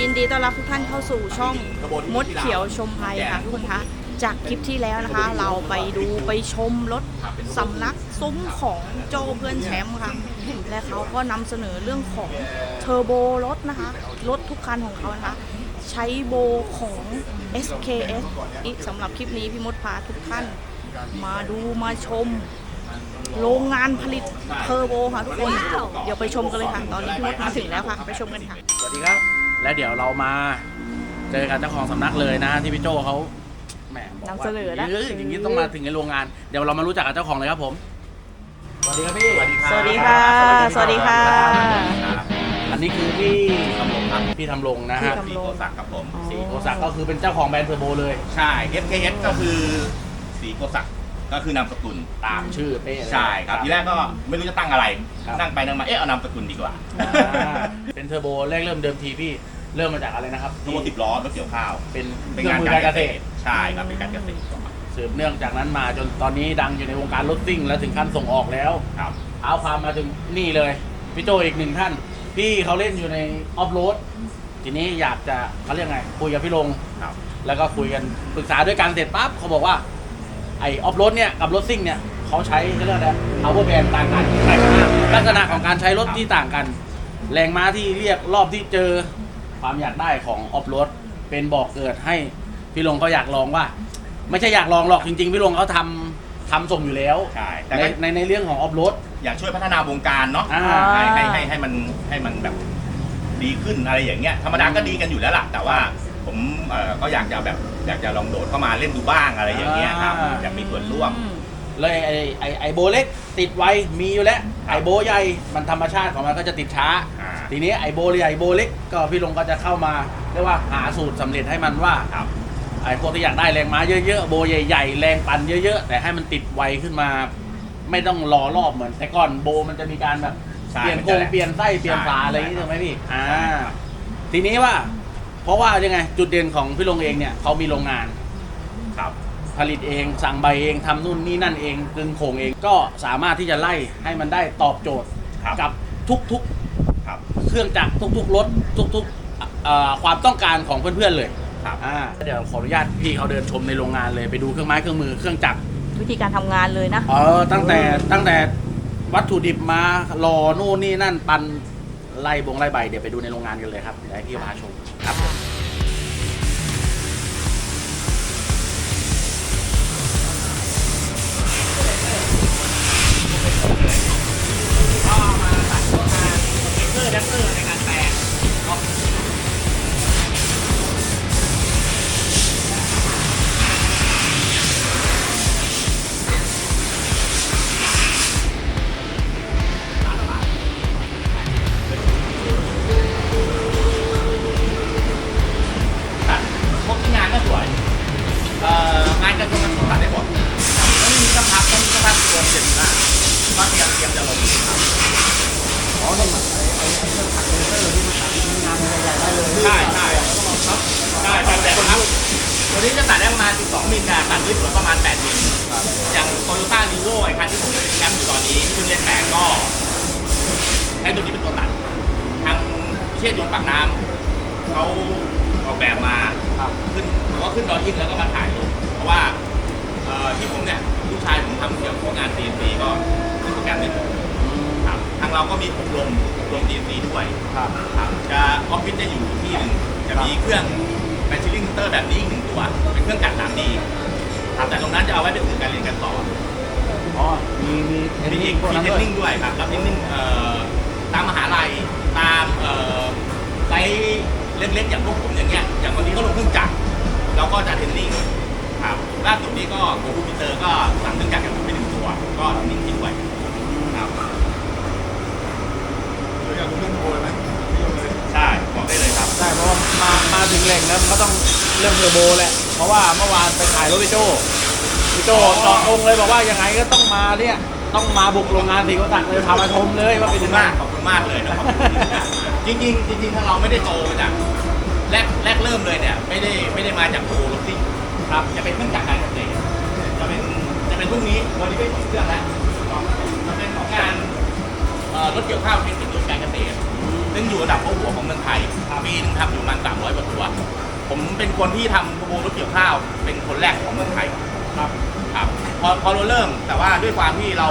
ยินดีต้อนรับทุกท่านเข้าสู่ช่องมดเขียวชมภัยค่ะทุกคนคะจากคลิปที่แล้วนะคะ เราไปดูไปชมรถสำนักซุ้มของโจเพื่อนแชมป์ค่ะ และเขาก็นำเสนอเรื่องของเทอร์โบรถนะคะ รถทุกคันของเขานะคะ ใช้โบของ SKS อีกสำหรับคลิปนี้พี่มดพาทุกท่าน มาดูมาชมโรงงานผลิตเทอร์โบค่ะทุกคน เดี๋ยวไปชมกันเลยค่ะ ตอนนี้พี่มดมาถึงแล้วค่ะ ไปชมกันค่ะ สวัสดีครับ และเดี๋ยวเรามาเจอกับเจ้าของสำนักเลยนะที่พี่โจเขาแหมบอกว่านำเสนอนะเยอย่างนี้ต้องมาถึงในโรงงาน เดี๋ยวเรามารู้จักกับเจ้าของเลยครับผม สวัสดีครับพี่ สวัสดีครับสวัสดีค่ะ สวัสดีค่ะ อันนี้คือพี่ทำลงครับพี่ทำลงนะฮะพี่สีทำโกศักดิ์ครับผมอ๋อ สีโกศักดิ์ก็คือเป็นเจ้าของแบรนด์เทอร์โบเลย ใช่ FKS ก็คือสีโกศักดิ์ก็คือนามสกุลตามชื่อเป้เลย ใช่ครับทีแรกก็ไม่รู้จะตั้งอะไรครับนั่งไปนั่งมาเอ๊ะเอานามสกุลดีกว่า อ่าเป็นเทอร์โบแรกเริ่มเดิมทีพี่ เริ่มมาจากอะไรนะครับทั้งหมดสิบล้อรถเกี่ยวข้าว เป็นเป็นเครื่องงานมือการการเกเกษษตตรรใช่ครับเป็นการเกษตรก่อนสืบเนื่องจากนั้นมาจนตอนนี้ดังอยู่ในวงการรถซิ่ง และถึงขั้นส่งออกแล้วครับเอาความมาถึงนี่เลยพี่โจอีกหนึ่งท่าน พี่เขาเล่นอยู่ในออฟโรดทีนี้อยากจะเขาเรียกไง คุยกับพี่ลงครับ แล้วก็คุยกันปรึกษาด้วยกันเสร็จปั๊บเขาบอกว่าไอออฟโรดเนี่ยกับรถซิ่งเนี่ยเขาใช้เขาเรียกอะไร power band ต่างกันลักษณะของการใช้รถที่ต่างกัน แรงม้าที่เรียกรอบที่เจอ ความอยากได้ของออฟโรดเป็นบอกเกิดให้พี่ลงเขาอยากลองว่า ไม่ใช่อยากลองหรอกจริง ๆ พี่ลงเขาทำทำส่งอยู่แล้วใช่แต่ในก็ในในเรื่องของออฟโรด อยากช่วยพัฒนาวงการเนาะอ่า ให้ให้ให้ให้มันให้มันแบบดีขึ้นอะไรอย่างเงี้ยธรรมดาก็ดีกันอยู่แล้วล่ะ แต่ว่าผมเอ่อก็อยากจะแบบอยากจะลองโดดเข้ามาเล่นดูบ้างอะไรอย่างเงี้ยครับอ่า อยากมีส่วนร่วมเลยไอไอไอโบเล็กติดไวมีอยู่แล้วไอโบใหญ่มันธรรมชาติของมันก็จะติดช้าอ่า ทีนี้ไอโบใหญ่โบเล็กก็พี่ลงก็จะเข้ามาเรียกว่าหาสูตรสำเร็จให้มันว่าครับไอพวกที่อยากได้แรงม้าเยอะๆโบใหญ่ๆแรงปั่นเยอะๆ แต่ให้มันติดไวขึ้นมา ไม่ต้องรอรอบเหมือน แต่ก่อนโบมันจะมีการแบบใช่เปลี่ยนโครงมันจะ เปลี่ยนไส้เปลี่ยนฝาใช่อะไรอย่างนี้ถูกไหมพี่อ่าใช่ครับทีนี้ว่า เพราะว่ายังไงจุดเด่นของพี่ลงเองเนี่ยเขามีโรงงาน ครับ ผลิตเองสั่งใบเองทำนู่นนี่นั่นเองกึงโขงเองก็สามารถที่จะไล่ให้มันได้ตอบโจทย์ครับ กับทุกค รับๆเครื่องจักรทุกๆรถทุกๆเอ่อความต้องการของเพื่อนๆเลยครับอ่าเดี๋ยวขออนุญาตพี่เขาเดินชมในโรงงานเลยไปดูเครื่องไม้เครื่องมือเครื่องจักร วิธีการทำงานเลยนะ เออตั้งแต่ตั้งแต่วัตถุดิบมารอนู่นนี่นั่นปันไล่บงไล่ใบเดี๋ยวไปดูในโรงงานกันเลยครับเดี๋ยวให้พี่พาชมครับ แจ็คเกอร์ ใช่ใช่ใช่ตัดแต่ครับตัวนี้จะตัดได้ประมาณ 12 มิลนะตัดด้วยสวนประมาณ 8 มิลอย่างโตโยต้ารีโวไอ้คันที่ผมเป็นแชมป์อยู่ตอนนี้ซึ่งเลนแปดก็ใช้ตัวนี้เป็นตัวตัดทางเชี่ยยนต์ปากน้ำเขาออกแบบมาขึ้นผมว่าขึ้นดอยอินแล้วก็มาถ่ายรูปเพราะว่าที่ผมเนี่ยลูกชายผมทำเกี่ยวกับงาน CNC ก็ขึ้นโปรแกรมได้หม ทางเราก็มีอบรมอบรม CNC ด้วยครับครับจะออฟฟิศจะอยู่ที่หนึ่งจะมีเครื่องแมชชีนิ่งเตอร์แบบนี้อีกหนึ่งตัว เป็นเครื่องกัด 3D ครับแต่ตรงนั้นจะเอาไว้เป็นสื่อการเรียนการสอนอ๋อมีมีเทรนมีนิ่งพวกมีนั้นเทรด้วยนนิ่งด้วยครับรับเทรนนิ่งเอ่อตามมหาลัยตามเอ่อไซต์เล็กๆอย่างพวกผมอย่างเงี้ยอย่างวันนี้ก็ลงเครื่องจักรเราก็จะเทรนนิ่งครับล่าสุดนี้ก็โกคูมิเตอร์ก็สั่งเครื่องจักรกันไปหนึ่งตัว ก็เทรนนิ่งทิ้งไว้ครับใช่บอกได้เลยครับ ใช่เพราะว่ามามาถึง แหล่งแล้วมันก็ต้องเรื่องเทอร์โบแหละ เพราะว่าเมื่อวานไปขายรถพี่โจพี่โจตอบตรงเลยบอกว่ายังไงก็ต้องมาเนี่ย ต้องมาบุกโรงงานสีโกตักเลยพามาชมเลยว่าเป็นยังไง มากขอบคุณมากเลยนะครับจริงๆจริงๆถ้าเราไม่ได้โตมาจากแรกแรกเริ่มเลยเนี่ยไม่ได้ไม่ได้มาจากโครถซิ่งครับจะเป็นเครื่องจักรการเกษตรจะเป็นจะเป็นพวกนี้วันนี้เป็นของเครื่องแล้วจะเป็นของงานเอ่อรถเกี่ยวข้าวเป็นเป็นรถการเกษตร ซึ่งอยู่ระดับหัวหัวของเมืองไทยปีนึงทำอยู่ประมัน300กว่าตัว ผมเป็นคนที่ทำขบวนรถเกี่ยวข้าว เป็นคนแรกของเมืองไทยครับครับพอพอเราเริ่ม แต่ว่าด้วยความที่เรา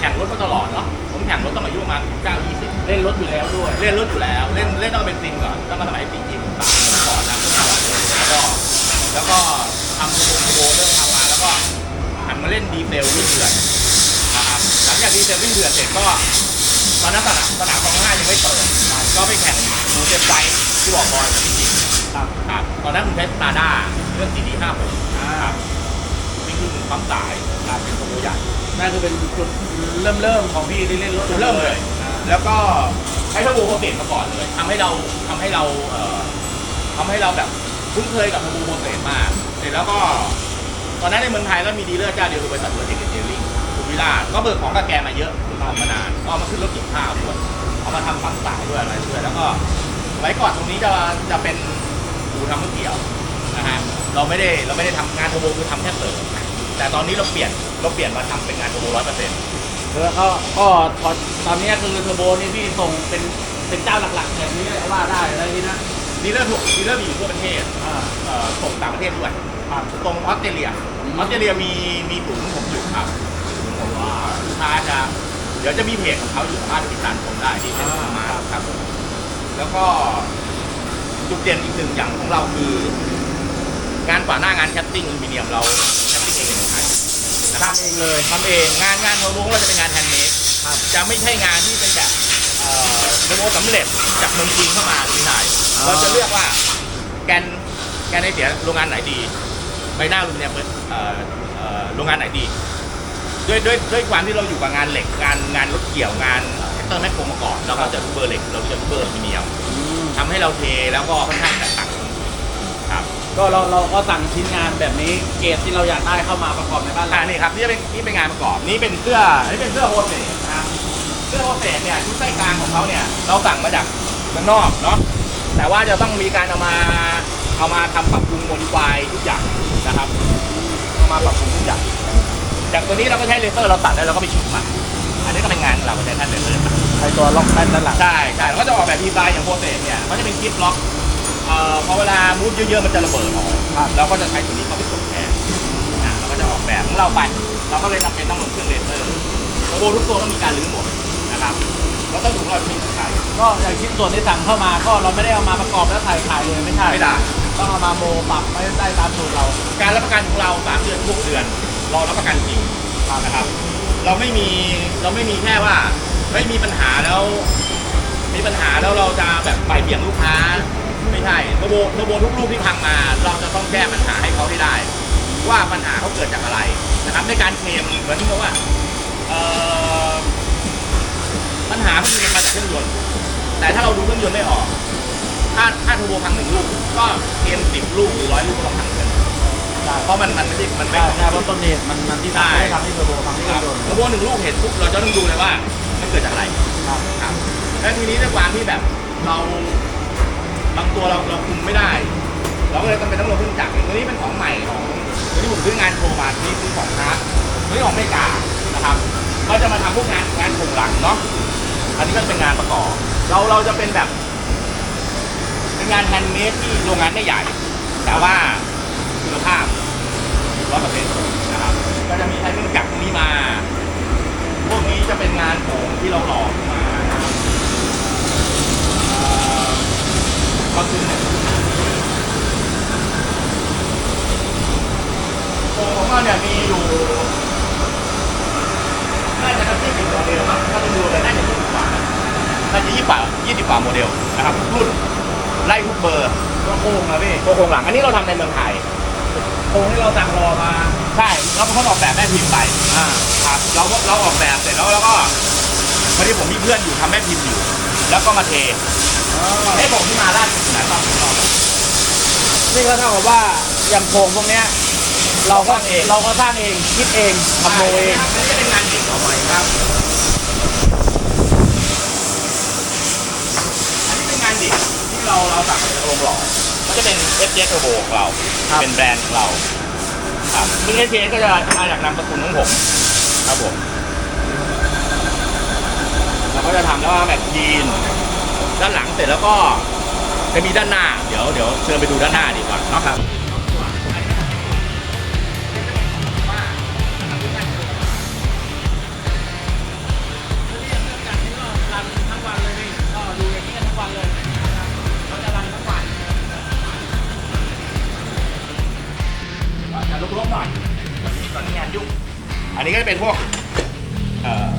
แข่งรถมาตลอดเนาะผมแข่งรถตั้งแต่อายุประมาณ9 20 เล่นรถอยู่แล้วด้วย เล่นรถอยู่แล้ว เล่นเล่นตั้งแต่เป็นซิงก่อนตั้งแต่สมัยปีจีสามก่อนนะแล้วก็แล้วก็ทำขบวนขบวนเริ่มทำมาแล้วก็หันมาเล่นดีเซลวิ่งเดือนนะครับหลังจากดีเซลวิ่งเดือนเสร็จก็ ตอนนั้นสนามสนามของห้ายังไม่เปิดก็ไปแข่งหมูเต็มไซส์ที่บอกบอลจริงๆครับครับตอนนั้นผมใช้ตาด้าเรื่อง CD 5 6ครับวิ่งขึ้นปั๊มสายครับเป็นตัวใหญ่นั่นคือเป็นจุดเริ่มเริ่มของพี่ที่เล่นรถเริ่มเลย แล้วก็ใช้ทอร์โบโปรเซสมาก่อนเลยทำให้เราทำให้เราเอ่อทำให้เราแบบคุ้นเคยกับทอร์โบโปรเซสมากเสร็จแล้วก็ตอนนั้นในเมืองไทยก็มีดีลเลอร์เจ้าเดียวคือบริษัทเวอร์จินเจล ลิ่งคุณวิลาก็เบิกของกับแกมาเยอะทำมานานก็เอามาขึ้นรถเกี่ยวข้าวด้วยเอามาทำปั๊มสายด้วยอะไรด้วยแล้วก็ไว้ก่อนตรงนี้จะจะเป็นอู่ทำรถเกี่ยวนะฮะเราไม่ได้เราไม่ได้ทำงานเทอร์โบคือทำแค่เสริมแต่ตอนนี้เราเปลี่ยนเราเปลี่ยนมาทำเป็นงานเทอร์โบร้อยเปอร์เซ็นต์แล้วก็ก็พอตอนนี้คือเทอร์โบนี่พี่ส่งเป็นเป็นเจ้าหลักๆแบบนี้ว่าได้อะไรนี่นะดีลเลอร์ถูกดีลเลอร์มีอยู่ทั่วประเทศอ่าเอ่อส่งต่างประเทศด้วยครับตรงออสเตรเลียอืมออสเตรเลียมีมีศูนย์ผมอยู่ครับผมว่าลูก ค้าจะเดี๋ยวจะมีเพจของเขาอยู่สามารถติดตามชมได้ที่เป็นสามารถครับผมแล้วก็จุดเด่นอีกหนึ่งอย่างของเราคือ งานกว่าหน้างานแคสติ้งอลูมิเนียมเราแคสติ้งเองในเมืองไทยนะครับ ทำเองเลยทำเองงานงานโทรโบเราจะเป็นงานแฮนด์เมดครับจะไม่ใช่งานที่เป็นแบบเอ่อโทรโบสำเร็จจากเมืองจีนเข้ามาที่ไหนเราจะเลือกว่าแกนแกนไอเสียโรงงานไหนดีใบหน้าอลูมิเนียมเอ่อเอ่อโรงงานไหนดี ด้วยด้วยด้วยความที่เราอยู่กับงานเหล็กงานงานรถเกี่ยวงานแท็กเตอร์แมคโครมาก่อนเราก็จะรู้เบอร์เหล็กเราจะรู้เบอร์อลูมิเนียมอืมทำให้เราเทแล้วก็ค่อนข้างแตกต่างครับก็เราเราก็สั่งชิ้นงานแบบนี้เกรดที่เราอยากได้เข้ามาประกอบในบ้านอ่าเรานี่ครับนี่เป็นนี่เป็นงานประกอบนี่เป็นเสื้ออันนี้เป็นเสื้อโฮเซนะครับเสื้อโฮเซเนี่ยชุดไส้กลางของเขาเนี่ยเราสั่งมาจากเมืองนอกเนาะแต่ว่าจะต้องมีการเอามาเอามาทำปรับปรุงโมดิฟายทุกอย่างนะครับเอามาปรับปรุงทุกอย่าง จากตัวนี้เราก็ใช้เลเซอร์เราตัดแล้วเราก็ไปฉีดมาอันนี้ก็เป็นงานของเราก็ใช้แท่นเลเซอร์ตัดใช้ตัวล็อกแป้นด้านหลังใช่ใช่แล้วก็จะออกแบบดีไซน์อย่างโปรเซสเนี่ยเขาจะเป็นคลิปล็อกเอ่อพอเวลามูฟเยอะๆมันจะระเบิดออกครับเราก็จะใช้ตัวนี้เข้าไปกดแทนอะเราก็จะออกแบบของเราไปเราก็เลยจำเป็นต้องลงเครื่องเลเซอร์โรโบทุกตัวต้องมีการรื้อหมดนะครับแล้วต้องดูรอยพิมพ์ใส่ก็อย่างชิ้นส่วนที่สั่งเข้ามาก็เราไม่ได้เอามาประกอบแล้วใส่ขายเลยไม่ใช่ไม่ได้ต้องเอามาโมปรับไม่ได้ตามสูตรเรา การรับประกันของเราสามเดือนทุกเดือน เรารับประกันจริงนะครับ เราไม่มีเราไม่มีแค่ว่าไม่มีปัญหาแล้ว มีปัญหาแล้วเราจะแบบไปเบี่ยงลูกค้า ไม่ใช่รโบโรโบทุกลูกที่พังมา เราจะต้องแก้ปัญหาให้เขาให้ได้ ว่าปัญหาเขาเกิดจากอะไรนะครับ ในการเคลมเหมือนที่เขาว่าปัญหามันคือมาจากเครื่องยนต์แต่ถ้าเราดูเครื่องยนต์ไม่ออก ถ้าถ้าทรโบพังหนึ่งลูก ก็เคลมสิบลูกหรือร้อยลูกก็ต้องพังเหมือนกัน เพราะมันมันไม่ใช่มันไม่ ใช่ใช่เพราะต้นเหตุมันมันที่ทำไม่ได้ทำที่เทอร์โบทำที่คเครัรื่บองยนต์โทรโบหนึ่งลูกเห็นปุ๊บเราจะต้องดูเลยว่ามันเกิดจากอะไรครับ ครับแล้วทีนี้ด้วยความที่แบบเราบางตัวเราเราคุมไม่ได้ เราก็เลยต้องเป็นต้องลงเครื่องจักรตัวนี้เป็นของใหม่ของตัวนี้ผมซื้องานโชว์มาตัวนี้คือของฮาร์ดตัวนี้ของอเมริกานะครับก็จะมาทำพวกงานงานโครงหลังเนาะอันนี้ก็เป็นงานประกอบเราเราจะเป็นแบบ เป็นงานแฮนด์เมดที่โรงงานไม่ใหญ่ แต่ว่า คุณภาพร้อยเปอร์เซ็นต์นะครับ ก็จะมีใช้เครื่องจักรพวกนี้มา พวกนี้จะเป็นงานโป่งที่เราหล่อขึ้นมาเอ่อก็คือโป่งของเราเนี่ยมีอยู่ น่าจะทั้งยี่สิบโมเดลมั้งถ้าดูเลยน่าจะยี่สิบกว่าน่าจะยี่สิบกว่ายี่สิบกว่าโมเดลนะครับทุกรุ่นไล่ทุกเบอร์ก็โค้งนะพี่ตัวโครงหลังอันนี้เราทำในเมืองไทย โค้งที่เราสั่งรอมา ใช่เราเขาออกแบบแม่พิมพ์ไปอ่าครับเราก็เราออกแบบเสร็จแล้วแล้วก็พอดีผมมีเพื่อนอยู่ทำแม่พิมพ์อยู่ แล้วก็มาเทให้ผมที่มาล่าสุดนะตอนผมลองนี่ก็เท่ากับว่าอย่างโค้งพวกเนี้ย เราก็สร้างเองเราก็สร้างเองคิดเองทำโมเองอันนี้จะเป็นงานเด็กของใหม่ครับอันนี้เป็นงานเด็กที่เราเราสั่งจากโรงหล่อ ก็จะเป็น f j Turbo ของเรา ครับ เป็นแบรนด์ของเรา ครับซึ่ง f j ก็จะมาจากนามสกุลของผม ครับผม เราก็จะทำแล้วว่าแบบยีน ด้านหลังเสร็จแล้วก็จะมีด้านหน้า เดี๋ยวเดี๋ยวเชิญไปดูด้านหน้าดีกว่าเนาะครับ ลุกๆหน่อยตอนนี้งานยุ่ง อันนี้ก็จะเป็นพวกเอ่อ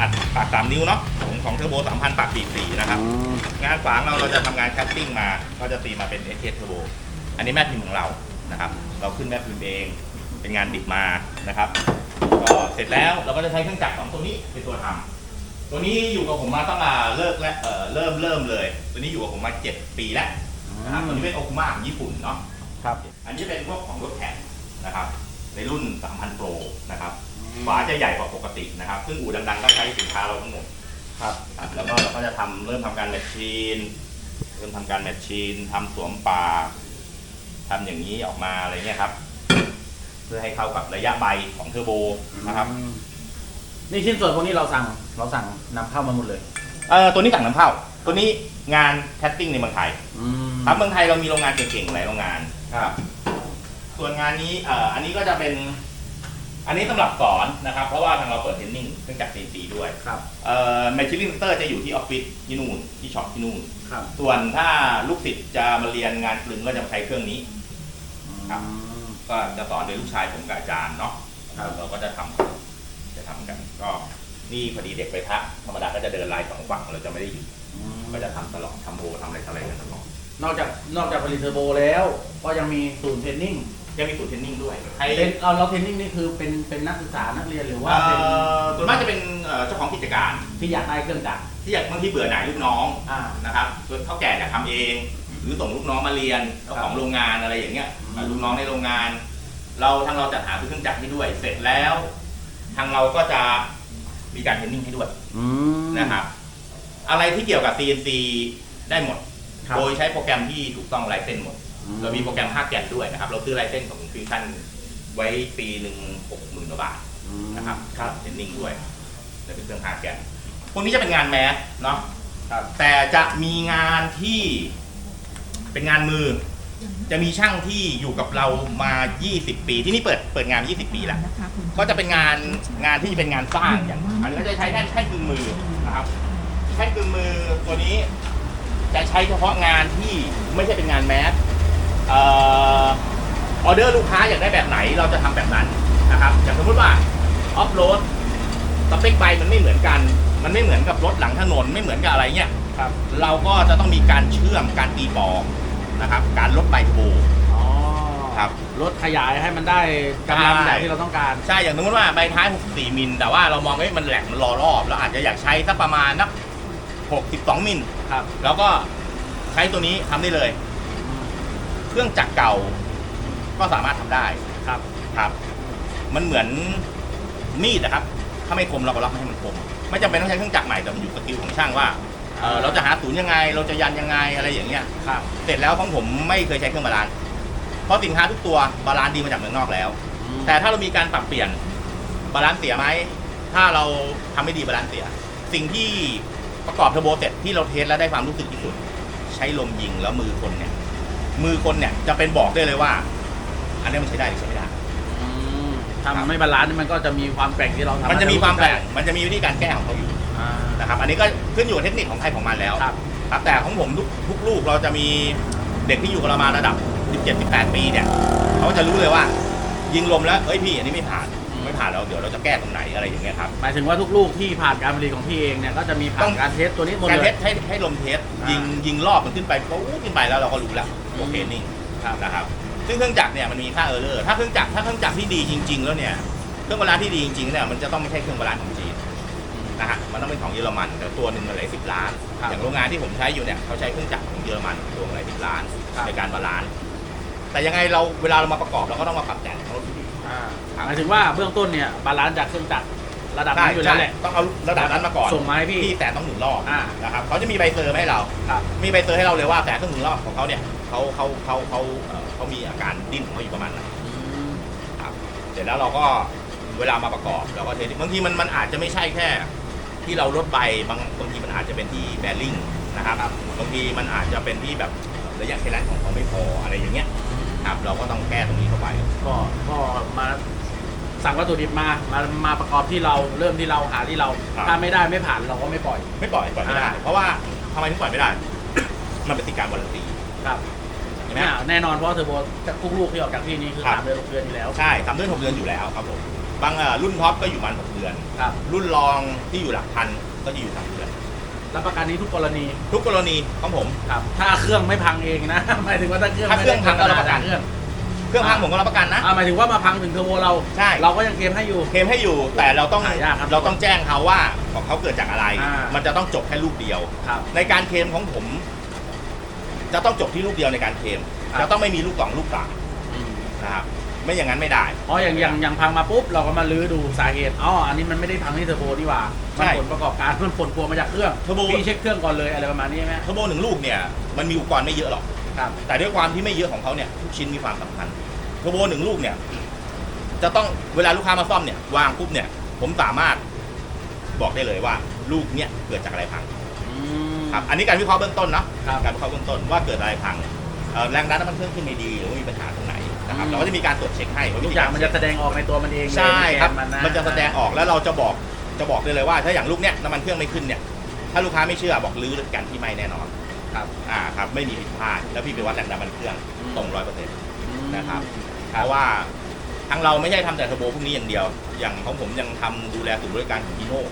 อัดปากสามนิ้วเนาะของของเทอร์โบสามพันปากสี่สี่นะครับ งานฝางเราเราจะทำงานคัสติ้งมา ก็จะตีมาเป็นเอเทเทอร์โบ อันนี้แม่พิมพ์ของเรานะครับ เราขึ้นแม่พิมพ์เอง เป็นงานดิบมานะครับ ก็เสร็จแล้วเราก็จะใช้เครื่องจักรของตัวนี้เป็นตัวทำตัวนี้อยู่กับผมมาตั้งแต่เลิกและเอ่อเริ่มเริ่มเลย ตัวนี้อยู่กับผมมาเจ็ดปีแล้วนะครับตัวนี้เป็นโอคุมาของญี่ปุ่นเนาะ ครับ อันนี้เป็นพวกของรถแข่ง นะครับ ในรุ่น 3,000 Pro นะครับฝาจะใหญ่กว่าปกตินะครับ ซึ่งอู่ดังๆก็ใช้สินค้าเราทั้งหมดครับครับแล้วก็เราก็จะทำเริ่มทำการแมชชีน เริ่มทำการแมชชีนทำสวมปากทำอย่างนี้ออกมาอะไรเงี้ยครับ เพื่อให้เข้ากับระยะใบของเทอร์โบนะครับอืมนี่ชิ้นส่วนพวกนี้เราสั่งเราสั่งนำเข้ามาหมดเลยเอ่อตัวนี้สั่งนำเข้า ตัวนี้งานแคสติ้งในเมืองไทยอืมครับเมืองไทยเรามีโรงงานเก่งๆหลายโรงงานครับ ส่วนงานนี้เอ่ออันนี้ก็จะเป็น อันนี้สำหรับสอนนะครับ เพราะว่าทางเราเปิดเทรนนิ่งเครื่องจักร CNC ด้วยครับเอ่อแมชชีนเตอร์จะอยู่ที่ออฟฟิศที่นู่นที่ช็อปที่นู่น ครับส่วนถ้าลูกศิษย์จะมาเรียนงานกลึงก็จะใช้เครื่องนี้ ครับ อืม ก็จะสอนโดยลูกชายผมกับอาจารย์เนาะครับ เราก็จะทำจะทำกัน ก็นี่พอดีเด็กไปพักธรรมดาก็จะเดินลายสองฝั่งเราจะไม่ได้หยุดก็จะทำตลอดทำโบทำอะไรอะไรกันตลอด นอกจากนอกจากผลิตเทอร์โบแล้ว ก็ยังมีศูนย์เทรนนิ่ง ยังมีสูตรเทรนนิ่งด้วยใครเทรนเอาเราเทรนนิ่งนี่คือเป็นเป็นนักศึกษานักเรียนหรือว่าเอ่เป็นอส่วนมากจะเป็นเอ่อเจ้าของกิจการ ที่อยากได้เครื่องจักรที่อยากบางทีเบื่อหน่ายลูกน้องอ่า นะครับเท่าแก่อยากทำเอง หรือส่งลูกน้องมาเรียนเจ้าของโรงงานอะไรอย่างเงี้ยอืม ลูกน้องในโรงงาน เราทางเราจัดหาซื้อเครื่องจักรให้ด้วย เสร็จแล้ว ทางเราก็จะมีการเทรนนิ่งให้ด้วยอืม นะครับ อะไรที่เกี่ยวกับ CNC ได้หมด ครับ โดยใช้โปรแกรมที่ถูกต้องไลเซนหมดอืม เรามีโปรแกรม5แกนด้วยนะครับ เราซื้อไลเซนของฟิวชั่นไว้ปีหนึ่งหกหมื่นกว่าบาทนะครับครับเทรนนิ่งด้วยและเป็นเครื่องฮาร์ดแกนพวกนี้จะเป็นงานแมสเนาะครับแต่จะมีงานที่เป็นงานมือ จะมีช่างที่อยู่กับเรามา 20 ปีที่นี่เปิดเปิดงาน 20 ปีแล้วก็จะเป็นงานงานที่เป็นงานสร้างอย่างอันนี้ก็จะใช้แท่นแท่นกึ่งมือนะครับแท่นกึ่งมือตัวนี้จะใช้เฉพาะงานที่ไม่ใช่เป็นงานแมส เอ่อออเดอร์ลูกค้าอยากได้แบบไหนเราจะทำแบบนั้นนะครับอย่างสมมติว่าออฟโรดสเปคใบมันไม่เหมือนกัน มันไม่เหมือนกับรถหลังถนนไม่เหมือนกับอะไรเงี้ยครับเราก็จะต้องมีการเชื่อมการตีปอกนะครับ การลดใบโบอ๋อครับลดขยายให้มันได้กำลังใช่แบบที่เราต้องการ ใช่อย่างสมมติว่าใบท้าย 64 มิล แต่ว่าเรามองว่ามันแหลกมันรอรอบเราอาจจะอยากใช้สักประมาณนัก 62 มิลครับแล้วก็ใช้ตัวนี้ทำได้เลย เครื่องจักรเก่า ก็สามารถทำได้ครับ ครับ มันเหมือนมีดนะครับ ถ้าไม่คมเราก็รับไม่ให้มันคม ไม่จำเป็นต้องใช้เครื่องจักรใหม่แต่มันอยู่สกิลของช่างว่าเอ่อเราจะหาศูนย์ยังไง เราจะยันยังไงอะไรอย่างเงี้ย ครับ เสร็จแล้วของผมไม่เคยใช้เครื่องบาลานซ์เพราะสินค้าทุกตัวบาลานซ์ดีมาจากเมืองนอกแล้ว แต่ถ้าเรามีการปรับเปลี่ยนบาลานซ์เสียไหม ถ้าเราทำไม่ดีบาลานซ์เสีย สิ่งที่ประกอบเทอร์โบเสร็จที่เราเทสแล้วได้ความรู้สึกที่สุด ใช้ลมยิงแล้วมือคนเนี่ย มือคนเนี่ยจะเป็นบอกได้เลยว่า อันนี้มันใช้ได้หรือใช้ไม่ได้ อืมทำไม่บาลานซ์นี่มันก็จะมีความแปลกที่เราทำมันจะมีความแปลกมันจะมีวิธีการแก้ของเขาอยู่อ่า นะครับ อันนี้ก็ขึ้นอยู่กับเทคนิคของใครของมันแล้วครับ ครับแต่ของผมทุกทุกลูกเราจะมีเด็กที่อยู่กับเรามาระดับ 17 18 ปีเนี่ยเขาจะรู้เลยว่า ยิงลมแล้วเอ้ยพี่ อันนี้ไม่ผ่านไม่ผ่านแล้วเดี๋ยวเราจะแก้ตรงไหนอะไรอย่างเงี้ยครับ หมายถึงว่าทุกลูกที่ผ่านการผลิตของพี่เองเนี่ยก็จะมีผ่าต้นองการเทสตัวนี้หมดการเลเทย สให้ให้ลมเทสอ่ายิ ยิงยิงรอบมันขึ้นไปปุ๊บขึ้นไปแล้วเราก็รู้แล้ว โอเคนิ่งครับนะครับซึ่งเครื่องจักรเนี่ยมันมีค่าเออร์เลอร์ถ้าเครื่องจักรถ้าเครื่องจักรที่ดีจริง ๆ แล้วเนี่ยเครื่องบาลานซ์ที่ดีจริงๆเนี่ยมันจะต้องไม่ใช่เครื่องบาลานซ์ของจีนนะฮะมันต้องเป็นของเยอรมันแต่ตัวหนึ่งมันหลายสิบล้านครับอย่างโรงงานที่ผมใช้อยู่เนี่ยเขาใช้เครื่องจักรของเยอรมันตัวหลายสิบล้านครับในการบาลานซ์แต่ยังไงเราเวลาเรามาประกอบเราก็ต้องมาปรับแต่งเขาดีอ่าหมายถึงว่าเบื้องต้นเนี่ยบาลานซ์จากเครื่องจักรระดับใช่นั้นอยู่แล้วใช่แหละต้องเอาระดับนั้นมาก่อนส่งมาให้พี่ที่แต่ต้องหมุนรอบอ่านะครับเขาจะมีใบเซอร์มาให้เราครับมีใบเซอร์ให้เราเลยว่าแต่เครื่องหมุนรอบของเขาเนี่ย เขาเขาเขาเขาเอ่อเขามีอาการดิ้นของเขาอยู่ประมาณไหน ครับเสร็จแล้วเราก็เวลามาประกอบเราก็เทสบางทีมันมันอาจจะไม่ใช่แค่ ที่เราลดใบบางบางทีมันอาจจะเป็นที่แบริ่งนะครับบางทีมันอาจจะเป็นที่แบบระยะเทเลนของเขาไม่พออะไรอย่างเงี้ยครับเราก็ต้องแก้ตรงนี้เข้าไป ก็ก็มาสั่งวัตถุดิบมามามาประกอบที่เราเริ่มที่เราหาที่เรา ครับ ถ้าไม่ได้ไม่ผ่านเราก็ไม่ปล่อย ไม่ปล่อยปล่อยไม่ได้อ่า เพราะว่าทำไมถึงปล่อยไม่ได้ มันเป็นสิทธิการวารันตี ครับใช่ไหมแน่แน่นอนเพราะเทอร์โบทุกลูกที่ออกจากที่นี้คือครับ สามเดือนหกเดือนอยู่แล้ว ใช่ทำเดือนหกเดือนอยู่แล้วครับผมบางเอ่อรุ่นท็อปก็อยู่ประมันหกเดือน ครับ รุ่นรองที่อยู่หลักพันก็จะอยู่สามเดือน รับประกันนี้ทุกกรณีทุกกรณีของผม ครับ ถ้าเครื่องไม่พังเองนะ หมายถึงว่าถ้าเครื่องถ้าเครื่องพังก็รับประกัน เครื่องเครื่องพังผมก็รับประกันนะ อ่าหมายถึงว่ามาพังถึงเทอร์โบเรา ใช่ เราก็ยังเคลมให้อยู่ เคลมให้อยู่แต่เราต้องหายากครับเราต้องแจ้งเขาว่าของเขาเกิดจากอะไร อ่ามั มันจะต้องจบแค่ลูกเดียว ครับ ในการเคลมของผม จะต้องจบที่ลูกเดียวในการเคลมครับ จะต้องไม่มีลูกสองลูกสามอืมนะครับไม่อย่างนั้นไม่ได้ อ๋ออย่างอย่างอย่างพังมาปุ๊บเราก็มาลื้อดูสาเหตุอ๋ออันนี้มันไม่ได้พังที่เทอร์โบนี่หว่าใช่มันผลประกอบการมันผลพวงมาจากเครื่องเทอร์โบ พี่เช็คเครื่องก่อนเลยอะไรประมาณนี้ใช่ไหมเทอร์โบหนึ่งลูกเนี่ยมันมีอุปกรณ์ไม่เยอะหรอก ครับ แต่ด้วยความที่ไม่เยอะของเขาเนี่ยทุกชิ้นมีความสำคัญเทอร์โบหนึ่งลูกเนี่ย จะต้องเวลาลูกค้ามาซ่อมเนี่ย วางปุ๊บเนี่ย ผมสามารถบอกได้เลยว่า ลูกเนี่ยเกิดจากอะไรพังอืม ครับอันนี้การวิเคราะห์เบื้องต้นนะครับการวิเคราะห์เบื้องต้นว่าเกิดอะไรพังเอ่อแรงดันน้ำมันเครื่องขึ้นไม่ดีหรือว่ามีปัญหาตรงไหนนะครับอืม เราก็จะมีการตรวจเช็คให้ว่าทุวิกธีอย่างกรมันจะแสดงออกในตัวมันเองเลยใช่ครับใแกนมันจะแสดงออกแล้วเราจะบอกจะบอกได้เลยว่า ถ้าอย่างลูกเนี้ยน้ำมันเครื่องไม่ขึ้นเนี่ยถ้าลูกค้าไม่เชื่อบอกลื้อกันที่ไม่แน่นอนครับ อ่าครับไม่มีผิดพลาดแล้วพี่ไปวัดแรงดันน้ำมันเครื่องตรงร้อยเปอร์เซ็นต์อืมนะครับเพราะว่าทางเราไม่ใช่ทำแต่เทอร์โบพวกนี้อย่างเดียว อย่างของผมยังทำดูแลศูนย์บริการของฮีโน่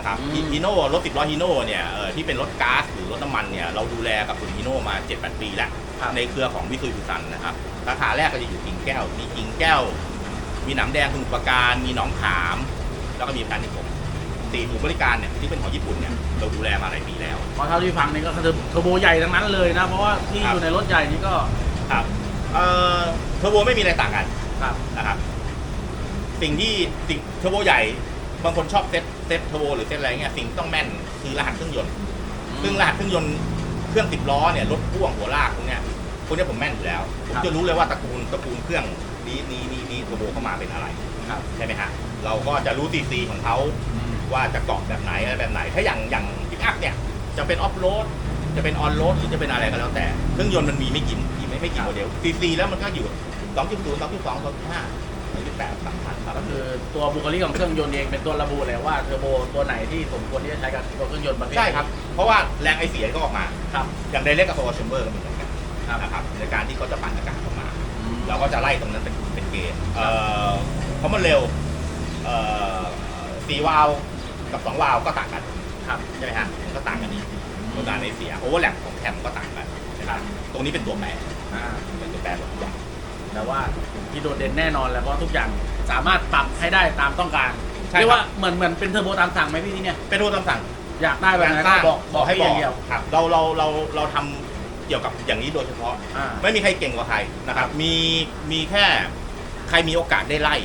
นะครับฮีโน่รถสิบล้อฮีโน่เนี่ยเอ่อที่เป็นรถก๊าซหรือรถน้ำมันเนี่ยเราดูแลกับศูนย์ฮีโน่มา 7-8 ปีแล้วครับในเครือของวิสุยสุสันนะครับสาขาแรกก็จะอยู่กิ่งแก้ว มีกิ่งแก้ว มีหนำแดงสมุทรปราการ มีหนองขาม แล้วก็มีการนิคมสี่ศูนย์บริการเนี่ยที่เป็นของญี่ปุ่นเนี่ยเราดูแลมาหลายปีแล้วเพราะเท่าที่ฟังนี่ก็คือเทอร์โบใหญ่ทั้งนั้นเลยนะ เพราะว่าที่ครับอยู่ในรถใหญ่นี่ก็ครับเอ่อเทอร์โบไม่มีอะไรต่างกันครับนะครับสิ่งที่สิ่งเทอร์โบใหญ่ บางคนชอบเซตเซตเทอร์โบหรือเซตอะไรเงี้ยสิ่งที่ต้องแม่นคือรหัสเครื่องยนต์ซึ่งรหัสเครื่องยนต์เครื่องติดล้อเนี่ยรถพ่วงหัวลากพวกเนี้ยพวกเนี้ยผมแม่นอยู่แล้ว ผมจะรู้เลยว่าตระกูลตระกูลเครื่องนี้นี้นี้นี้เทอร์โบเข้ามาเป็นอะไรครับใช่ไหมฮะเราก็จะรู้ซีซีของเขาอืมว่าจะเกาะแบบไหนอะไรแบบไหน ถ้าอย่างอย่างพิกอัพเนี่ยจะเป็นออฟโรดจะเป็นออนโรดหรือจะเป็นอะไรก็แล้วแต่เครื่องยนต์มันมีไม่กี่ไม่ไม่กี่โมเดลซีซีแล้วมันก็อยู่2.0 2.2 2.5 2.8 3,000ครับ ก็คือตัวบุคลิกของเครื่องยนต์เองเป็นตัวระบุเลยว่าเทอร์โบตัวไหนที่สมควรที่จะใช้กับตัวเครื่องยนต์ประเภทใช่ครับ เพราะว่าแรงไอเสียก็ออกมา ครับ อย่างไดเรกกับโฟล์แชมเบอร์ก็มีเหมือนกันครับนะครับในการที่เขาจะปั่นอากาศออกมาอืมเราก็จะไล่ตรงนั้นเป็นเป็นเกณฑ์เอ่อเพราะมันเร็วเอ่อสี่วาล์วกับสองวาล์วก็ต่างกันครับใช่ไหมฮะมันก็ต่างกันนี่ตัวการไอเสียโอเวอร์แลปของแคมก็ต่างกันนะครับตรงนี้เป็นตัวแปรอ่าเป็นตัวแปรหมดทุกอย่างแต่ว่าที่โดดเด่นแน่นอนแหละเพราะทุกอย่าง สามารถปรับให้ได้ตามต้องการใช่เรียกครัว่าบเหมือนเหมือนเป็นเทอร์โบตามสั่งไหมพี่ที่เนี่ยเป็นรูปตามสั่งอยากได้แบบไหนก็บอกบอกให้ให้อบย่างเดียวครับเราเราเราเราทำเกี่ยวกับอย่างนี้โดยเฉพาะ อ่า ไม่มีใครเก่งกว่าใครนะครับ มีมีแค่ใครมีโอกาสได้ไล่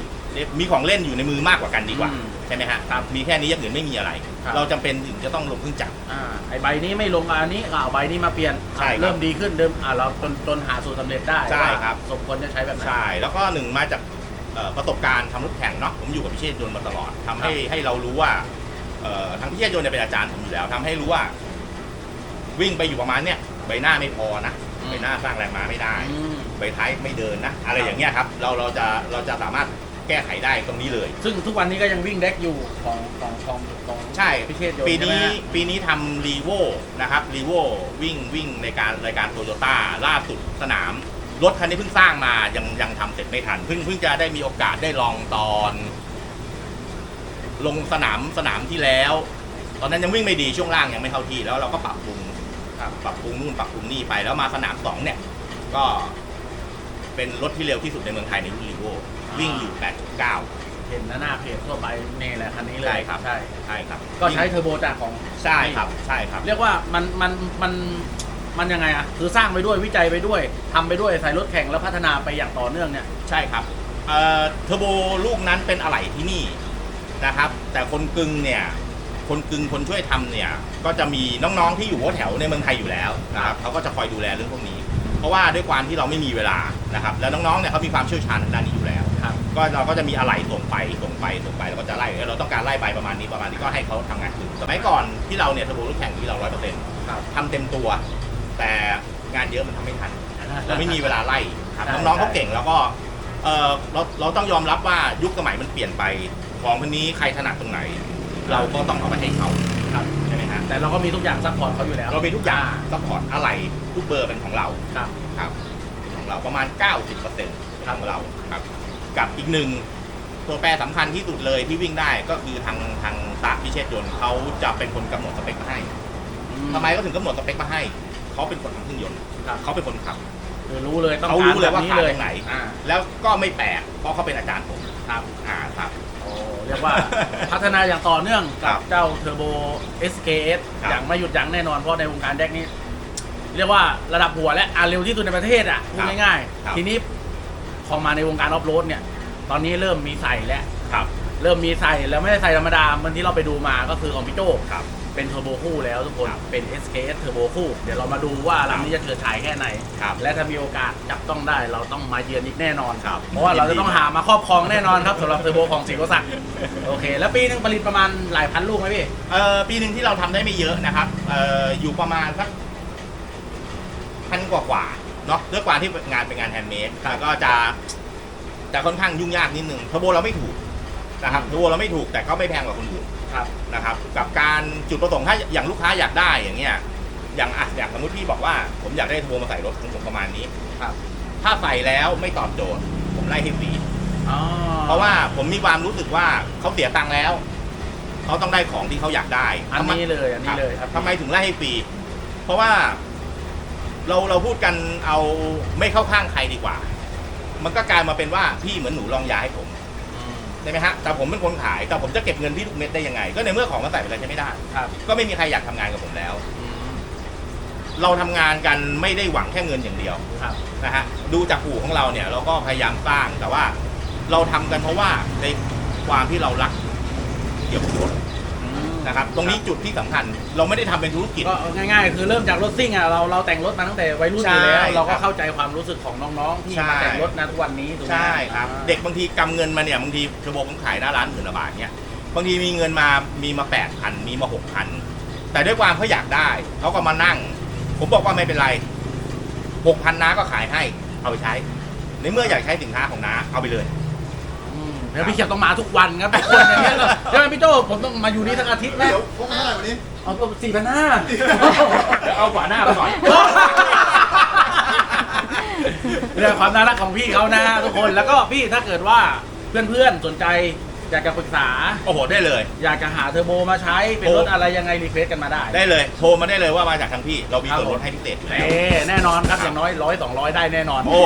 มีของเล่นอยู่ในมือมากกว่ากันดีกว่า อืมใช่ไหมฮะครับมีแค่นี้อย่างอื่นไม่มีอะไร ครับ เราจำเป็นถึงจะต้องลงเครื่องจักร อ่าไอใบนี้ไม่ลงอันนี้ก็เอาใบนี้มาเปลี่ยนใช่ครับเริ่มดีขึ้นเดิมอ่าเราจนจนหาสูตรสำเร็จได้ใช่ว่าครับสมควรจะใช้แบบไหน ใช่ แล้วก็หนึ่งมาจากเอ่อ ประสบการณ์ทำรถแข่งเนาะผมอยู่กับพิเชษยนต์มาตลอดทำให้ให้เรารู้ว่าเอ่อทางพิเชษยนต์เนี่ยเป็นอาจารย์ผมอยู่แล้วทำให้รู้ว่า วิ่งไปอยู่ประมาณเนี้ยใบหน้าไม่พอนะใบหน้าสร้างแรงม้าไม่ได้ อืม ใบท้ายไม่เดินนะ อะไรอย่างเงี้ยครับเราเราจะเราจะสามารถแก้ไขได้ตรงนี้เลย ซึ่งทุกวันนี้ก็ยังวิ่งเด็กอยู่ของของของของใช่ พิเชษยนต์ปีใช่ไหมนี้ฮะปีนี้ทำรีโวนะครับรีโววิ่งวิ่งในการรายการโตโยต้าล่าสุดสนาม รถคันนี้เพิ่งสร้างมายังยังทำเสร็จไม่ทันเพิ่งเพิ่งจะได้มีโอกาสได้ลองตอน ลงสนามสนามที่แล้ว ตอนนั้นยังวิ่งไม่ดีช่วงล่างยังไม่เข้าที่แล้วเราก็ปรับปรุงครับปรับปรุงนู่นปรับปรุงนี่ไปแล้วมาสนามสองเนี่ย ก็เป็นรถที่เร็วที่สุดในเมืองไทยในรุ่นรีโววิ่งอยู่ 8.9 เห็นหน้าเพจทั่วไปนี่แหละคันนี้เลยใช่ครับ ใช่ ใช่ครับก็ใช้เทอร์โบจากของใช่ครับใช่ครับ เรียกว่ามันมันมัน มันยังไงอะคือสร้างไปด้วยวิจัยไปด้วยทำไปด้วยใส่รถแข่งแล้วพัฒนาไปอย่างต่อเนื่องเนี่ยใช่ครับเอ่อเทอร์โบลูกนั้นเป็นอะไหล่ที่นี่นะครับ แต่คนกึงเนี่ย คนกึงคนช่วยทำเนี่ย ก็จะมีน้องๆที่อยู่หัวแถวในเมืองไทยอยู่แล้วนะครับเขาก็จะคอยดูแลเรื่องพวกนี้ เพราะว่าด้วยความที่เราไม่มีเวลานะครับ แล้วน้องๆเนี่ยเขามีความเชี่ยวชาญทางด้านนี้อยู่แล้ว ครับ ก็เราก็จะมีอะไหล่ส่งไปส่งไปส่งไปแล้วก็จะไล่เอ้ยเราต้องการไล่ไปประมาณนี้ประมาณนี้ก็ให้เขาทำงานคืนสมัยก่อนที่เราเนี่ยเทอร์โบรถแข่งที่เราร้อยเปอร์เซ็นต์ครับ ทำเต็มตัว แต่งานเยอะมันทำไม่ทัน เราไม่มีเวลาไล่ครับใช่น้องๆเขาใช่เก่งแล้วก็เออเราเราต้องยอมรับว่ายุคสมัยมันเปลี่ยนไป ของคนนี้ใครถนัดตรงไหน เราก็ต้องเอาไปให้เขาครับ ใช่ไหมฮะแต่เราก็มีทุกอย่างซัพพอร์ตเขาอยู่แล้ว เรามีทุกอย่างซัพพอร์ตอะไรทุกเบอร์เป็นของเราครับครับเป็นของเราประมาณ 90%ของเราครับ กับอีกหนึ่งตัวแปรสำคัญที่สุดเลยที่วิ่งได้ก็คือทางทางตากพิเชษยนต์เขาจะเป็นคนกำหนดสเปคมาให้ทำไมเขาถึงกำหนดสเปคมาให้ เขาเป็นคนทำเครื่องยนต์ครับเขาเป็นคนขับคือรู้เลยต้องเขาการรู้เลยว่าแบบนี้ขาดเลยตรงไหน อ่าแล้วก็ไม่แปลกเพราะเขาเป็นอาจารย์ผมครับอ่าครับ โอ้เรียกว่า พัฒนาอย่างต่อเนื่องครักับบเจ้าเทอร์โบ SKS ครับ อย่างไม่หยุดยั้งแน่นอนเพราะในวงการแดกนี้ เรียกว่าระดับหัวและอะเร็วที่สุดในประเทศอะพูดง่ายครับๆทีนี้พอมาในวงการออฟโรดเนี่ย ตอนนี้เริ่มมีใส่แล้ว ครับ เริ่มมีใส่แล้วไม่ได้ใส่ธรรมดาเหมันที่เราไปดูมาก็คือของพี่โจครับ เป็นเทอร์โบคู่แล้วทุกคนครับเป็น SKS เทอร์โบคู่เดี๋ยวเรามาดูว่าลำนี้จะเฉิดฉายแค่ไหน ครับและถ้ามีโอกาสจับต้องได้เราต้องมาเยือนอีกแน่นอนครับ เพราะว่าเราจะต้องหามาครอบครองแน่นอนครับสำหรับเทอร์โบของสิงห์ศักดิ์โอเค แล้วปีหนึงผลิตประมาณหลายพันลูกไหมพี่เอ่อปีหนึ่งที่เราทำได้ไม่เยอะนะครับเอ่ออยู่ประมาณสักพันกว่ากว่าๆเนาะด้วยความที่งานเป็นงานแฮนด์เมดแล้วก็จะจะค่อนข้างยุ่งยากนิดนึงเทอร์โบเราไม่ถูกนะครับเทอร์โบเราไม่ถูกแต่ก็ไม่แพงกว่าคนอื่น ครับนะครับกับการจุดประสงค์ถ้าอย่างลูกค้าอยากได้อย่างเงี้ยอย่างอะอย่างสมมติพี่บอกว่าผมอยากได้โทรมาใส่รถของผมประมาณนี้ครับ ถ้าใส่แล้วไม่ตอบโจทย์ ผมไล่ให้ฟรีอ๋อเพราะว่าผมมีความรู้สึกว่าเขาเสียตังค์แล้วเขาต้องได้ของที่เขาอยากได้อันนี้เลยอันนี้เลยครับทำไมถึงไล่ให้ฟรีเพราะว่าเราเราพูดกันเอาไม่เข้าข้างใครดีกว่า มันก็กลายมาเป็นว่าพี่เหมือนหนูลองยาให้ผม อืมใช่ไหมฮะแต่ผมเป็นคนขายแต่ผมจะเก็บเงินพี่ทุกเม็ดได้ยังไง ก็ในเมื่อของมันใส่ไปแล้วใช้ไม่ได้ ครับก็ไม่มีใครอยากทำงานกับผมแล้วอืมเราทำงานกันไม่ได้หวังแค่เงินอย่างเดียว ครับ นะฮะดูจากปู่ของเราเนี่ยเราก็พยายามสร้างแต่ว่าเราทำกันเพราะว่าในความที่เรารักเกี่ยวกับรถอืม นะครับตรงนี้จุดที่สำคัญ เราไม่ได้ทำเป็นธุรกิจ ก็ง่ายๆ คือเริ่มจากรถซิ่งอะเราเราแต่งรถมาตั้งแต่วัยรุ่นอยู่แล้วใช่เราก็ครับเข้าใจความรู้สึกของน้องๆที่ใช่ มาแต่งรถนะทุกวันนี้ถูกไหมใช่ครับ อ่า เด็กบางทีกำเงินมาเนี่ยบางทีเทอร์โบผมขายหน้าร้านหมื่นละบาทเนี่ยบางทีมีเงินมามีมาแปดพันมีมาหกพันแต่ด้วยความเขาอยากได้เขาก็มานั่ง ผมบอกว่าไม่เป็นไรหกพันน้าก็ขายให้เอาไปใช้ ในเมื่ออยากใช้สินค้าของน้าเอาไปเลยอืมเดี๋ยวพี่เขียวต้องมาทุกวันครับทุกคนอย่างเงี้ยเลยใช่ไหมพี่โจผมต้องมาอยู่นี่ทั้งอาทิตย์นะเดี๋ยวพวกเท่าไหร่วันนี้ เอาสี่พันห้าเดี๋ยวเอากว่าหน้าไปก่อน เรื่องความน่ารักของพี่เขานะทุกคนแล้วก็พี่ถ้าเกิดว่าเพื่อนๆสนใจ อยากจะปรึกษา โอ้โหได้เลย อยากจะหาเทอร์โบมาใช้ เป็นรถอะไรยังไงรีเควสกันมาได้ ได้เลย โทรมาได้เลยว่ามาจากทางพี่ เรามีส่วนลดให้พิเศษอยู่แล้ว เอ้แน่นอนครับ อย่างน้อยร้อยสองร้อยได้แน่นอนโอ้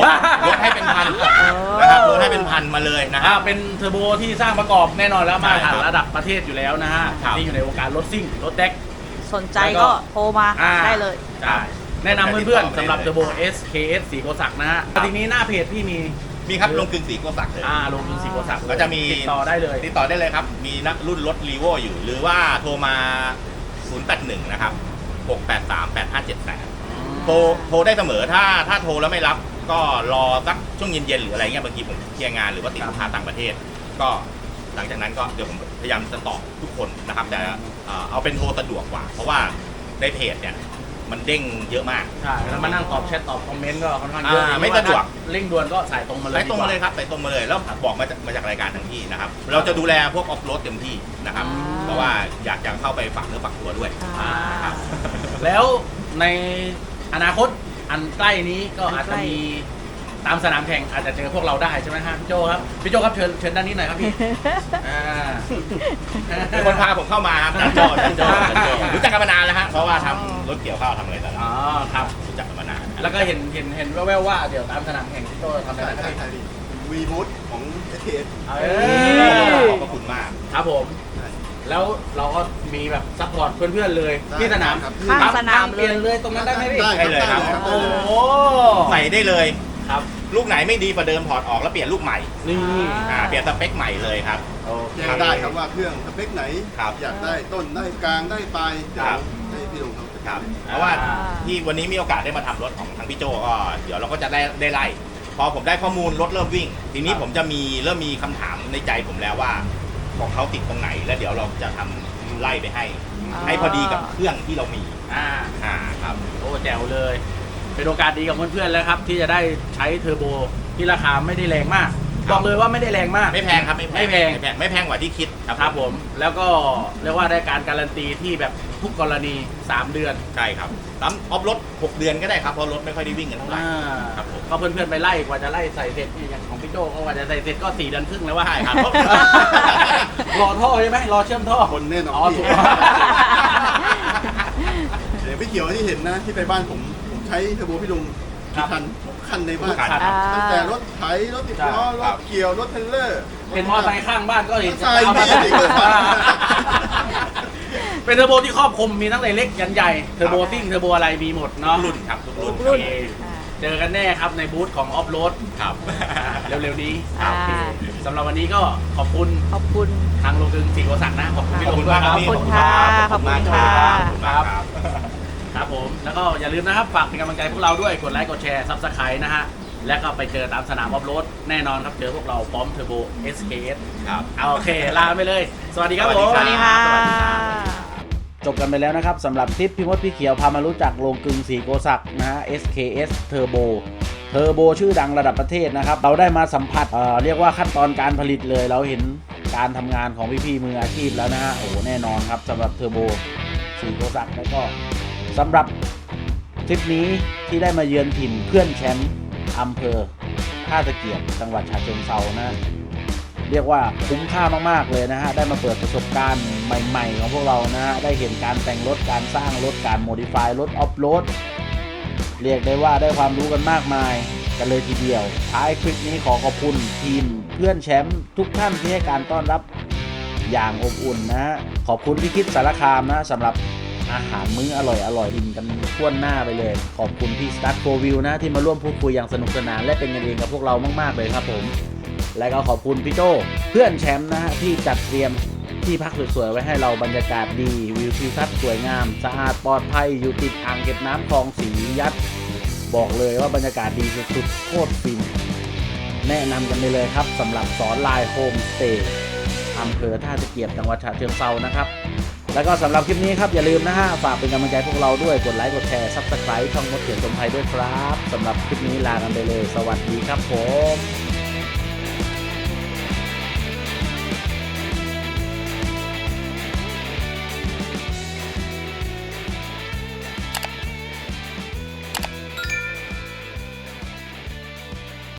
ลดให้เป็นพันโอ้นะครับลดให้เป็นพันมาเลยนะคอ่ารับเป็นเทอร์โบที่สร้างประกอบแน่นอนแล้วมาตรฐานใช่ครับระดับประเทศอยู่แล้วนะฮะ ครับที่อยู่ในวงการรถซิ่ง รถแดกสนใจก็โทรมาอ่าได้เลย ใช่แนะนำเพื่อนติดต่อๆสำหรับได้เทเลยอร์โบ SKS สีโกศักดิ์นะฮะครับทีนี้หน้าเพจพี่มี มีครับลงกึ่งสีโกสักเลยอ่าลงทุนสีโกศักดิ์ก็จะมีติดต่อได้เลย ติดต่อได้เลยครับ มีนักรุ่นรถรีโวอยู่ หรือว่าโทรมา 081 นะครับ 683 8578 โทรโทรได้เสมอถ้าถ้าโทรแล้วไม่รับ ก็รอสักช่วงเย็นๆหรืออะไรเงี้ยบางทีผมเคลียร์งานหรือว่าติดลูกค้าต่างประเทศ ก็หลังจากนั้นก็เดี๋ยวผมพยายามจะตอบทุกคนนะครับแต่เอ่อเอาเป็นโทรสะดวกกว่า เพราะว่าในเพจเนี่ย มันเด้งเยอะมาก ใช่แล้วมานั่งตอบแชทตอบคอมเมนต์ก็ค่อนข้างเยอะอ่าไม่สะดวก เร่งด่วนก็สายตรงมาเลยไปตรงมาเลยดีกว่ครับไปตรงมาเลยแล้วบอกมาจากมาจากรายการทั้งที่นะครับ เราจะดูแลพวกออฟโรดเต็มที่นะครับ อ่า เพราะว่าอยากจะเข้าไปฝักเนื้อฝักตัวด้วยอ่าครับ แล้วในอนาคตอันใกล้นี้ก็อาจอันใกล้จะมี ตามสนามแข่งอาจจะเจอพวกเราได้ใช่ไหมฮะพี่โจครับพี่โจครับเชิญเชิญด้านนี้หน่อยครับพี่อ่าเป็นคนพาผมเข้ามาครับจันโจจันโจจันโจรู้จักกันมานานแล้วฮะเพราะว่าทำรถเกี่ยวข้าวทำอะไรต่างอ๋อครับ ๆรู้จักกันมานานแล้วก็เห็นเห็นเห็นแว่วๆว่าเดี๋ยวตามสนามแข่งพี่โจทำอะไรใช่นะคใช่รับใช่ดิวีบูธของ SKS เอขออบพระคุณมาก ครับผม แล้วเราก็มีแบบซัพพอร์ตเพื่อนๆเลยได้ที่สนามครับข้างสนามเปลี่ยนเลยตรงนั้นได้ไหมพี่ได้ได้เลยครับได้โอ้โห ใส่ได้เลย ครับลูกไหนไม่ดีกว่าเดิมถอดออกแล้วเปลี่ยนลูกใหม่นี่อ่าเปลี่ยนสเปคใหม่เลยครับ โอเค แจ้งได้ครับว่าเครื่องสเปคไหน ครับอยากได้ต้นได้กลางได้ปลายเดี๋ยวครับ ให้พี่ลงเขาจัดคการัรบเพราะว่า ที่วันนี้มีโอกาสได้มาทำรถของทางพี่โจก็เดี๋ยวเราก็จะได้ได้ไล่พอผมได้ข้อมูลรถเริ่มวิ่ง ทีนี้ผมจะมีเริ่มมีคำถามในใจผมแล้วว่า ของเขาติดตรงไหน แล้วเดี๋ยวเราจะทำไล่ไปให้ ให้พอดีกับเครื่องที่เรามีอ่าอ่าครับโอ้แจ๋วเลย เป็นโอกาสดีกับเพื่อนๆแล้วครับ ที่จะได้ใช้เทอร์โบที่ราคาไม่ได้แรงมาก ครับ บอกเลยว่าไม่ได้แรงมาก ไม่แพงครับไม่แพงไม่แพง ไม่แพงไม่แพงกว่าที่คิดครับครับผมแล้วก็เรียกว่าได้การการันตีที่แบบทุกกรณี 3 เดือนใช่ครับตั้มออฟรถ 6 เดือนก็ได้ครับเพราะรถไม่ค่อยได้วิ่งกันเท่าไหร่ อ่าครับผม ก็เพื่อนๆไปไล่กว่าจะไล่ใส่เสร็จเนี่ยอย่างของพี่โจก็กว่าจะใส่เสร็จก็สี่เดือนครึ่งแล้วว่า ใช่ครับ รอท่อใช่ไหมรอเชื่อมท่อ คนแน่นอนอ๋อพี่ถูกเดี๋ยวพี่เขียวที่เห็นนะที่ไปบ้านผมผม ใช้เทอร์โบพี่ลุงครักี่บคันทุกคันในบ้านทุกคันอ่าตั้งแต่รถไถรถติดล้อรครัถบเกี่ยวรถเทรลเลอร์ เป็นมอเตอร์ไซค์ข้างบ้านก็เห็นใช่เอามาพี่เด็กเกิดมา เป็นเทอร์โบที่ครอบคลุมมีตั้งแต่เล็กยันใหญ่เทอร์โบซิ่งเทอร์โบอะไรมีหมดทุเนาะกรุ่นครับทุกรุ่นทุกรุ่นโอเคอ่า เจอกันแน่ครับในบูธของออฟโรดครับ เร็วๆนี้อ่าโอเคสำหรับวันนี้ก็ขอบคุณขอบคุณ ทางโรงกลึงสีโกสักนะขอบคุณพี่ขอบลงคุณด้วยมากคครัรับบขอบคุณค่ะขอบคุณมากขอบคุณค่ะ ขอบคุณมากครับ ครับผม แล้วก็อย่าลืมนะครับ ฝากเป็นกำลังใจพวกเราด้วย กดไลค์กดแชร์ซับสไครต์นะฮะ แล้วก็ไปเจอตามสนามออฟโรดแน่นอนครับ เจอพวกเราพร้อมเทอร์โบ SKS ครับ เอาโอเค ลาไปเลย สวัสดีครับสวัสผดีมสวัสดีค่ะจบกันไปแล้วนะครับสำหรับคลิปพี่มดพี่เขียวพามารู้จักโรงกลึงสีโกศักนะฮะ SKS Turbo เทอร์โบชื่อดังระดับประเทศนะครับ เราได้มาสัมผัสเอ่อเรียกว่าขั้นตอนการผลิตเลย เราเห็นการทำงานของพี่ๆมืออาชีพแล้วนะฮะ โอ้โหแน่นอนครับสำหรับเทอร์โบสีโกศักแล้วก็ สำหรับทริปนี้ที่ได้มาเยือนถิ่นเพื่อนแชมป์อำเภอท่าตะเกียบจังหวัดฉะเชิงเซานะ เรียกว่าคุ้มค่ามาก ๆ เลยนะฮะ ได้มาเปิดประสบการณ์ใหม่ ๆ ของพวกเรานะฮะ ได้เห็นการแต่งรถการสร้างรถการโมดิฟายรถออฟโรดเรียกได้ว่าได้ความรู้กันมากมายกันเลยทีเดียว ท้ายคลิปนี้ขอขอบคุณทีมเพื่อนแชมป์ทุกท่านที่ให้การต้อนรับอย่างอบอุ่นนะ ขอบคุณพี่คิดสารคามนะสำหรับ อาหารมื้ออร่อยอร่อยๆกินกันทั่วหน้าไปเลย ขอบคุณพี่สตาร์ทโฟวิวนะ ที่มาร่วมพูดคุยอย่างสนุกสนานและเป็นกันเองกับพวกเรามาก ๆ เลยครับผม และก็ขอบคุณพี่โจเพื่อนแชมป์นะฮะที่จัดเตรียมที่พักสวยๆไว้ให้เราบรรยากาศดีวิวทิวทัศน์สวยงามสะอาดปลอดภัยอยู่ติดอ่างเก็บน้ำคลองสียัด บอกเลยว่าบรรยากาศดีสุดๆโคตรฟินแนะนำกันไปเลยครับสำหรับสอนลายโฮมสเตย์อำเภอท่าตะเกียบจังหวัดฉะเชิงเซานะครับ แล้วก็สำหรับคลิปนี้ครับอย่าลืมนะฮะฝากเป็นกำลังใจพวกเราด้วยกดไลค์กดแชร์ซับสไครต์ช่องมดเขียนสมไทยด้วยครับสำหรับคลิปนี้ลากันไปเลย สวัสดีครับผม